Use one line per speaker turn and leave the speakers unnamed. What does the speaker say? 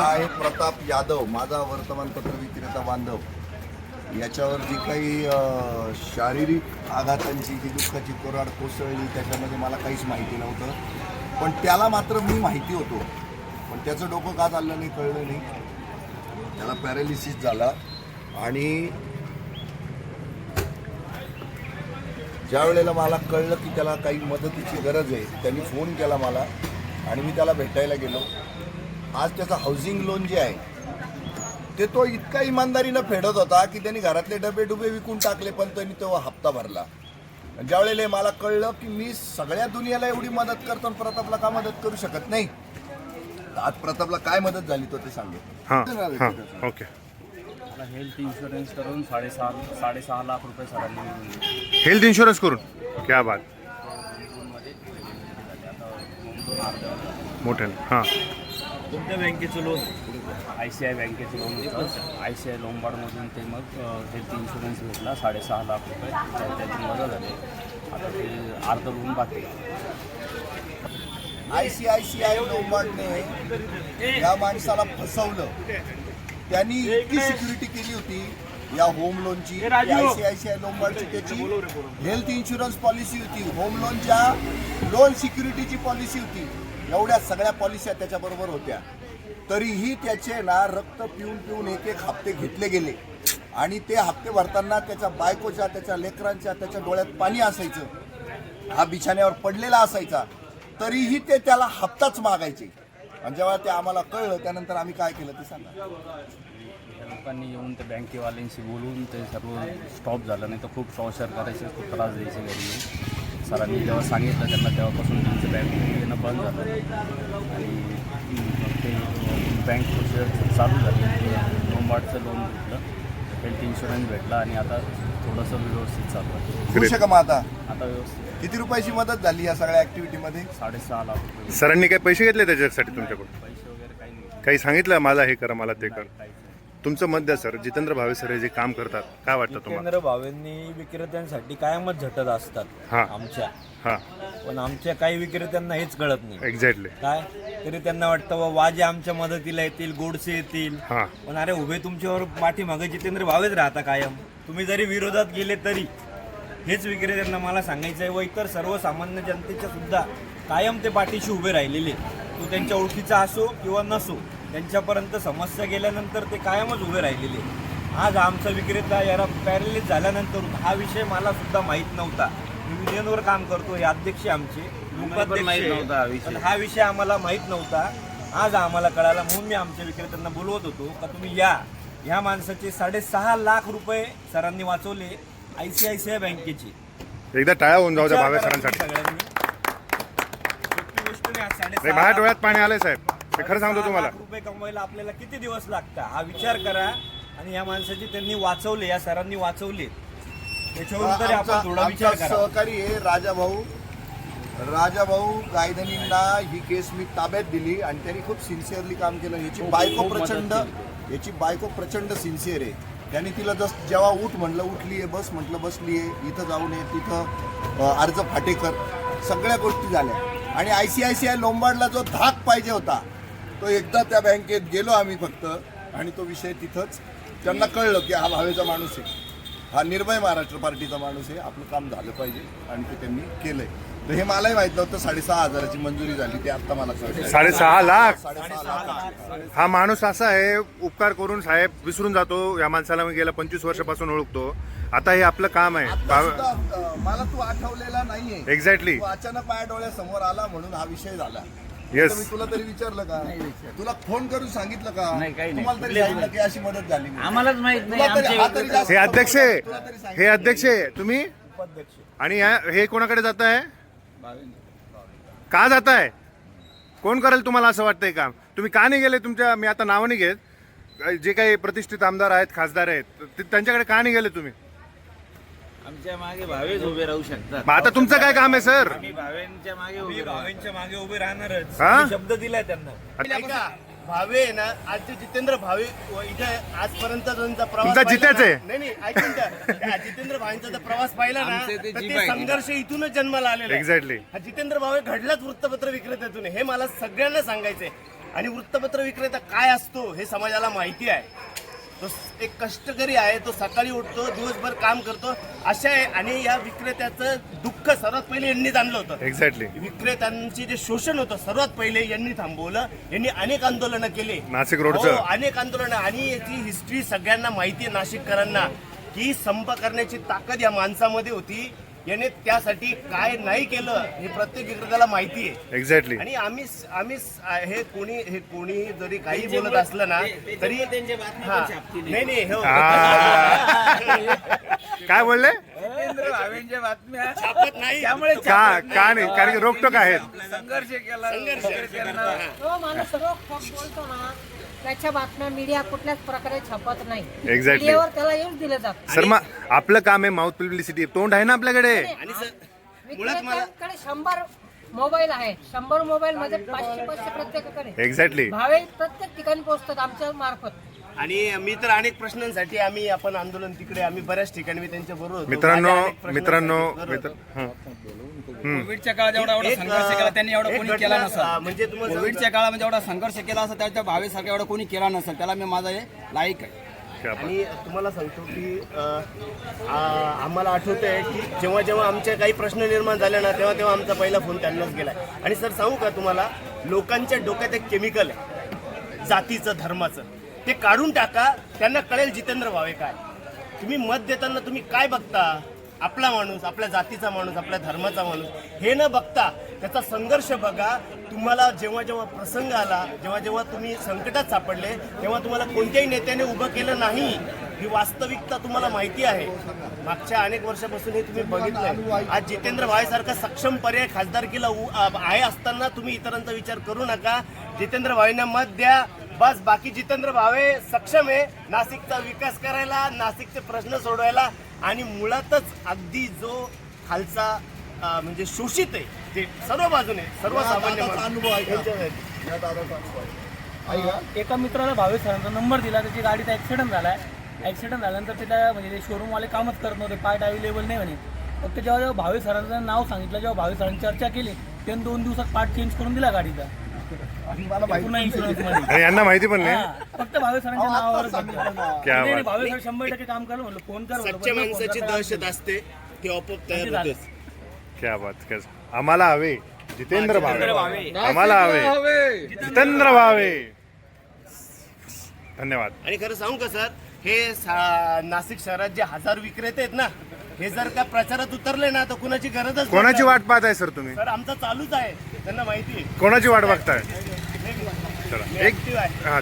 हा आहे प्रताप यादव माझा वर्तमानपत्र विक्रेता बांधव. याच्यावर जी काही शारीरिक आघातांची जी दुःखाची कोराड कोसळली त्याच्यामध्ये मला काहीच माहिती नव्हतं. पण त्याला मात्र मी माहिती होतो. पण त्याचं डोकं का चाललं नाही कळलं नाही. त्याला पॅरालिसिस झाला. आणि ज्या वेळेला मला कळलं की त्याला काही मदतीची गरज आहे त्यांनी फोन केला मला आणि मी त्याला भेटायला गेलो. आज त्याचं हाऊसिंग लोन जे आहे ते तो इतका इमानदारीनं फेडत होता की त्यांनी घरातले डबे डुबे विकून टाकले पण त्यांनी तो हप्ता भरला. आणि ज्या वेळेला मला कळलं की मी सगळ्या दुनियाला एवढी मदत करतो आणि प्रतापला का मदत करू शकत नाही आज प्रतापला काय मदत झाली तो ते सांगेल.
हां हां ओके.
मला हेल्थ इन्शुरन्स करून साडेसहा साडेसहा लाख रुपये सरांनी मिळून दिले.
हेल्थ इन्शुरन्स करून? क्या बात. हां.
कोणत्या बँकेचं लोन आय सी आय बँकेचं लोन होतं. आय सी आय लोंबार्डमधून ते मग हेल्थ इन्शुरन्स भेटला साडेसहा लाख रुपये. त्या- त्याची मदत झाली. आता ते अर्ध लोन बाकी आहे.
I C I C I लोंबार्डने या माणसाला फसवलं. त्यांनी इतकी सिक्युरिटी केली होती या होम लोनची I C I C I लोंबार्डची त्याची हेल्थ इन्शुरन्स पॉलिसी होती. होम लोनच्या लोन सिक्युरिटीची पॉलिसी होती. एवढ्या सगळ्या पॉलिसी त्याच्याबरोबर होत्या. तरीही त्याचे ना रक्त पिऊन पिऊन एक एक हप्ते घेतले गेले. आणि ते हप्ते भरताना त्याच्या बायकोच्या त्याच्या लेकरांच्या त्याच्या डोळ्यात पाणी असायचं. हा बिछाण्यावर पडलेला असायचा. तरीही ते त्याला हप्ताच मागायचे. आणि जेव्हा ते आम्हाला कळलं त्यानंतर आम्ही काय केलं ते सांगा.
लोकांनी येऊन ते बँकेवाल्यांशी बोलून ते सर्व स्टॉप झालं नाही तर खूप टॉर्चर करायचे खूप त्रास द्यायचे घरी सरांनी जेव्हा सांगितलं त्यांना तेव्हापासून त्यांचं बँक येणं बंद झालं. आणि ते बँक प्रोसिजर चालू झाली. लोंबार्डचं लोन भेटलं. हेल्थ इन्शुरन्स भेटला आणि आता थोडंसं व्यवस्थित चालू आहे.
खुश आहे का मग आता?
आता व्यवस्थित.
किती रुपयाची मदत झाली या सगळ्या ऍक्टिव्हिटीमध्ये
साडेसहा लाख रुपये.
सरांनी काही पैसे घेतले त्याच्यासाठी तुमच्याकडून?
पैसे वगैरे काही नाही.
काही सांगितलं मला हे करा मला ते कर. तुमचं मत द्या सर. जितेंद्र भावे सर हे जे काम करतात काय वाटतं तुम्हाला?
केंद्र भावेंनी विक्रेत्यांसाठी कायमच झटत असतात
हा.
आमच्या.
हां.
पण आमच्या काही विक्रेत्यांना हेच कळत नाही.
एक्झॅक्टली
काय? तरी त्यांना वाटतं वा वाजे आमच्या मदतीला येतील गोडसे येतील.
हां.
पण अरे उभे तुमच्यावर पाठीमागे जितेंद्र भावेच राहता कायम. तुम्ही जरी विरोधात गेले तरी. हेच विक्रेत्यांना मला सांगायचं आहे व इतर सर्वसामान्य जनतेच्या सुद्धा कायम ते पाठीशी उभे राहिलेले. तो त्यांच्या ओळखीचा असो किंवा नसो. त्यांच्यापर्यंत समस्या गेल्यानंतर ते कायमच उभे राहिलेले आज आमचा विक्रेता याला पॅरलिस झाल्यानंतर हा विषय मला सुद्धा माहीत नव्हता. मी युनियनवर काम करतो हे अध्यक्ष आमचे उपाध्यक्ष
माहीत
आहे.
नव्हता हा विषय.
आम्हाला माहीत नव्हता. आज आम्हाला कळाला म्हणून मी आमच्या विक्रेत्यांना बोलवत होतो का तुम्ही या. ह्या माणसाचे साडेसहा लाख रुपये सरांनी वाचवले I C I C I बँकेचे.
एकदा टाळ्या होऊन जाऊ द्या भावे सरांसाठी.
सगळ्यांनी. गोष्ट आज साडेसहा
डोळ्यात पाणी आलंय साहेब. ते खरं सांगतो तुम्हाला.
लाख रुपये कमवायला आपल्याला किती दिवस लागतात? हा विचार करा. आणि या माणसाची त्यांनी वाचवले या सरांनी वाचवले. त्याच्यावरून तरी
आमचा
आपण थोडा
आमचा
विचार करा.
सहकारी आहे राजाभाऊ राजाभाऊ गायधनींना ही केस मी ताब्यात दिली आणि त्यांनी खूप सिन्सिअरली काम केलं. याची
खूप-
बायको
खूप मदत
प्रचंड याची बायको प्रचंड सिन्सिअर आहे. त्यांनी तिला जस जेव्हा उठ म्हटलं उठली आहे बस म्हटलं बसली आहे इथं जाऊन ये तिथं अ, अर्ज फाटेकर सगळ्या गोष्टी झाल्या. आणि I C I C I लोंबाडला जो धाक पाहिजे होता तो एकदा त्या बँकेत गेलो आम्ही फक्त आणि तो विषय तिथंच. त्यांना कळलं की हा भावेचा माणूस आहे. हा निर्भय महाराष्ट्र पार्टीचा माणूस आहे. आपलं काम झालं पाहिजे आणि ते त्यांनी केलंय. तर हे मलाही माहीत नव्हतं साडेसहा हजाराची मंजुरी झाली ते आता मला कळलं
साडेसहा लाख?
साडेसहा लाख
हा माणूस असा आहे उपकार करून साहेब विसरून जातो. या माणसाला मी गेल्या पंचवीस वर्षापासून ओळखतो. आता हे आपलं काम आहे.
आता
भावे
सुद्धा, अं, मला तू आठवलेला नाहीये.
एक्झॅक्टली
तू अचानक माझ्या डोळ्यासमोर आला म्हणून हा विषय झाला.
Yes.
तर मी तुला तरी विचारलं का? तुला फोन करून सांगितलं का?
नाही, काही नाही.
तुम्हाला तरी सांगितलं की अशी मदत झाली म्हणून.
आम्हालाच माहीत नाही.
तुला तरी-
आमच्या
हा तरी जास्त
हे अध्यक्ष आहे.
तुला तरी सांगितलं.
हे अध्यक्ष आहे. तुम्ही?
उपाध्यक्ष
आणि हे कोणाकडे जात आहे? का जात आहे? कोण करेल तुम्हाला असं वाटतंय काम तुम्ही का नाही गेले? तुमच्या मी आता नावं नाही घेत. जे काही प्रतिष्ठित आमदार आहेत खासदार आहेत ते- त्यांच्याकडे का नाही गेले तुम्ही?
आमच्या मागे भावेच उभे राहू शकतात
मग आता तुमचं काय काम आहे सर
आम्ही भावेंच्या मागे उभे राहू
भावेंच्या मागे उभे राहणारच
हा?
मी शब्द दिलाय त्यांना
ऐका भावे आहे ना आज जे जितेंद्र भावे व इथे आजपर्यंत त्यांचा प्रवास
तुमचा
पाहिला ना-. नाही नाही ऐकून घ्या. त्या जितेंद्र भावेंचा जर प्रवास पाहिला ना
आमचे ते
तर
जीभ
ते
आहे.
संघर्ष इथूनच जन्माला आलेला आहे.
एक्झॅक्टली
हा जितेंद्र भावे घडलाच वृत्तपत्र विक्रेत्यातून आहे. हे मला सगळ्यांना सांगायचंय आणि वृत्तपत्र विक्रेता काय असतो हे समाजाला माहिती आहे तो एक कष्टकरी आहे तो सकाळी उठतो दिवसभर काम करतो. अशा आहे आणि या विक्रेत्याचं दुःख सर्वात पहिले यांनीच आणलं होतं.
एक्झॅक्टली
विक्रेत्यांची जे शोषण होतं सर्वात पहिले यांनी थांबवलं. यांनी अनेक आंदोलनं केले.
नाशिक रोडचं.
हो, अनेक आंदोलनं. आणि याची हिस्ट्री सगळ्यांना माहिती आहे नाशिककरांना की संप करण्याची ताकद या माणसामध्ये होती. याने त्यासाठी काय नाही केलं हे प्रत्येक विक्रेत्याला माहिती आहे.
एक्झॅक्टली
आणि आम्ही आम्ही हे कोणी हे कोणी जरी काही बोलत असलं ना तरी हा. नाही नाही हो.
काय बोलले?
भावेंच्या बातम्या.
छापत नाही.
त्यामुळे
का का नाही. कारण की रोकटोक आहेत.
संघर्ष केला
संघर्ष.
विक्रेत्यांना
त्याच्या बातम्या मीडिया कुठल्याच प्रकारे छापत नाही.
Exactly.
मीडियावर त्याला येऊन दिलं जात.
सर मग आपलं काम आहे माउथ पब्लिसिटी तोंड आहे ना आपल्याकडे?
आणि सर मुळात मला
विक्रेत्यांकडे शंभर मोबाईल आहे. शंभर मोबाईल मध्ये पाचशे पाचशे प्रत्येकाकडे.
एक्झॅक्टली
भावे प्रत्येक ठिकाणी पोहोचतात आमच्या मार्फत.
आणि मी तर अनेक प्रश्नांसाठी आम्ही आपण आंदोलन तिकडे आम्ही बऱ्याच ठिकाणी मी त्यांच्या बरोबर होतो.
मित्रांनो मित्रांनो मित्र.
कोविडच्या काळात जेवढा एवढा
एक,
संघर्ष केला त्यांनी एवढा कोणी केला नसेल.
म्हणजे तुम्हाला
कोविडच्या काळामध्ये एवढा संघर्ष केला असता त्याच्या भावेसारखा एवढा कोणी केला नसेल. त्याला मी माझा हे लाईक आहे.
आणि तुम्हाला सांगतो की आम्हाला आठवत आहे की जेव्हा जेव्हा आमचे काही प्रश्न निर्माण झाले ना तेव्हा तेव्हा आमचा पहिला फोन त्यांनाच गेला आणि सर सांगू का तुम्हाला लोकांच्या डोक्यात एक केमिकल आहे. जातीचं धर्माचं. ते काढून टाका त्यांना कळेल जितेंद्र भावे काय. तुम्ही मत देताना तुम्ही काय बघता? आपला माणूस आपल्या जातीचा माणूस आपल्या धर्माचा माणूस हे न बघता त्याचा संघर्ष बघा. तुम्हाला जेव्हा जेव्हा प्रसंग आला जेव्हा जेव्हा तुम्ही संकटात सापडले तेव्हा तुम्हाला कोणत्याही नेत्याने उभं केलं नाही. ही वास्तविकता तुम्हाला माहिती आहे. मागच्या अनेक वर्षापासून हे तुम्ही बघितलं आज जितेंद्र भावेसारखा सक्षम पर्याय खासदारकीला उ- आहे असताना तुम्ही इतरांचा विचार करू नका. जितेंद्र भावेंना मत द्या. बस बाकी जितेंद्र भावे सक्षम आहे. नाशिकचा विकास करायला नाशिकचे प्रश्न सोडवायला आणि मुळातच अगदी जो खालचा म्हणजे शोषित आहे जे सर्व बाजूने सर्वसामान्य
अनुभव ऐका.
त्यांच्यासाठी.
या दादाचा अनुभव आहे. ऐका.
एका मित्राला भावे सरांचा नंबर दिला त्याची गाडीचा ॲक्सिडेंट झालाय. ॲक्सिडेंट झाल्यानंतर तिला म्हणजे ते शोरूमवाले कामच करत नव्हते पार्ट अवेलेबल नाही म्हणे. फक्त जेव्हा जेव्हा भावे सरांचं नाव सांगितलं जेव्हा भावे सरांनी चर्चा केली त्यांनी दोन दिवसात पार्ट चेंज करून दिला गाडीचा.
आणि यांना माहिती पण नाही?
फक्त भावे सरांच्या नावावर सांगितलं
क्या
नाही, नाही,
बात.
भावे सर शंभर टक्के काम करा म्हणलं फोन कर म्हणलं,
सच्च्या
फोन
माणसाची दहशत असते ती आपोआप तयार. होतेच
क्या बात क्या आम्हाला हवे. जितेंद्र भावे. आम्हाला हवे. जितेंद्र भावे. धन्यवाद.
आणि खरं सांगू का सर? हे सा- नाशिक शहरात जे हजार विक्रेते आहेत ना हे जर का प्रचारात उतरले ना तर कुणाची गरजच
कोणाची वाट पाहत आहे सर तुम्ही?
सर आमचा चालूच आहे. त्यांना माहिती आहे.
कोणाची वाट बघताय? चला. एक
आहे.